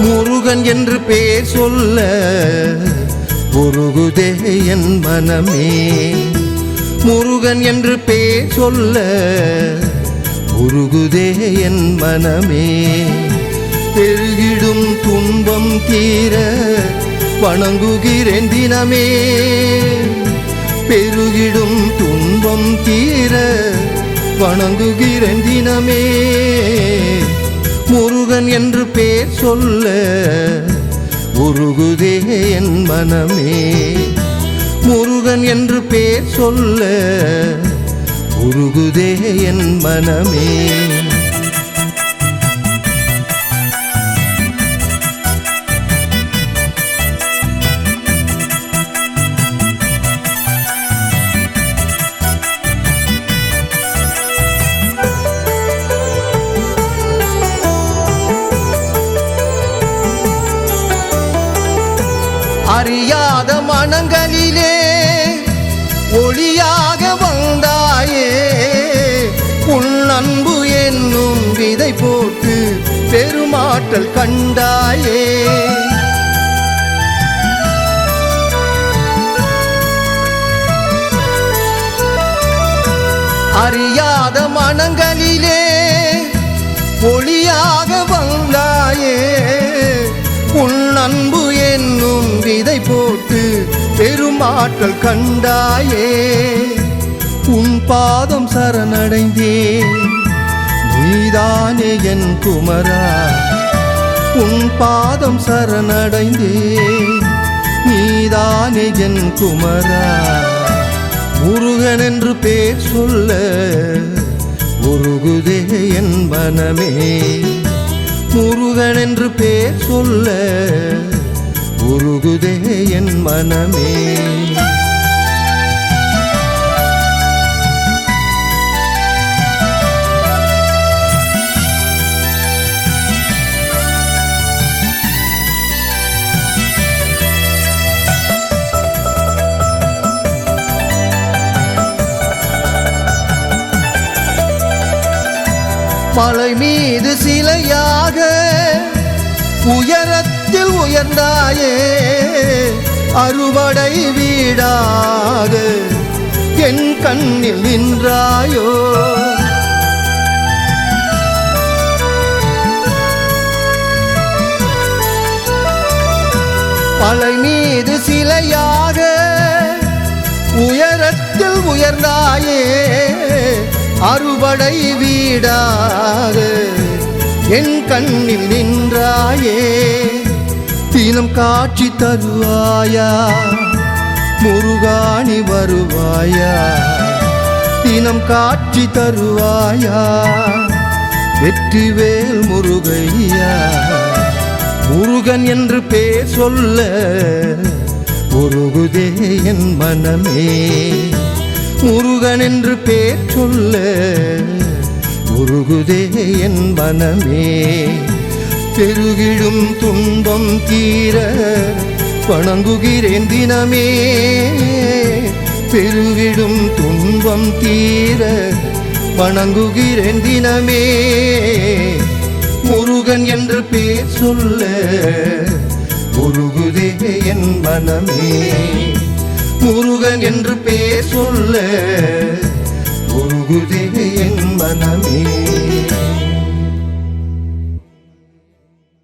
முருகன் என்று பேர் சொல்ல உருகுதே என் மனமே. முருகன் என்று பேர் சொல்ல உருகுதே என் மனமே. பெருகிடும் துன்பம் தீர வணங்குகிறேன் தினமே. பெருகிடும் துன்பம் தீர வணங்குகிறேன் தினமே. முருகன் என்று பேர் சொல்ல உருகுதே என் மனமே. முருகன் என்று பேர் சொல்ல உருகுதே என் மனமே. அறியாத மனங்களிலே ஒளியாக வந்தாயே. உன் அன்பு என்னும் விதை போட்டு பெருமாற்றல் கண்டாயே. அறியாத மனங்களிலே ஆற்றல் கண்டாயே உன் பாதம் சரணடைந்தே. நீதானே என் குமரா உன் பாதம் சரணடைந்தே. நீதானே என் குமரா. முருகன் என்று பேர் சொல்ல உருகுதே என் மனமே. முருகன் என்று பேர் சொல்ல உருகுதே என் மனமே. மலை மீது சிலையாக புயல் உயர்ந்தாயே அறுவடை வீடாக என் கண்ணில் நின்றாயோ? மலை மீது சிலையாக உயரத்தில் உயர்ந்தாயே அறுவடை வீடாக என் கண்ணில் நின்றாயே. தினம் காட்சி தருவாயா? முருகாணி வருவாயா? தினம் காட்சி தருவாயா? வெற்றிவேல் முருகையா? முருகன் என்று பேர் சொல்ல முருகுதே என் மனமே. முருகன் என்று பேர் சொல்ல முருகுதே என் மனமே. பெருகிடும் துன்பம் தீர வணங்குகிறேன் தினமே. பெருகிடும் துன்பம் தீர வணங்குகிறேன் தினமே. முருகன் என்று பேர் சொல்ல உருகுதே என் மனமே. முருகன் என்று பேர் சொல்ல உருகுதே என் மனமே.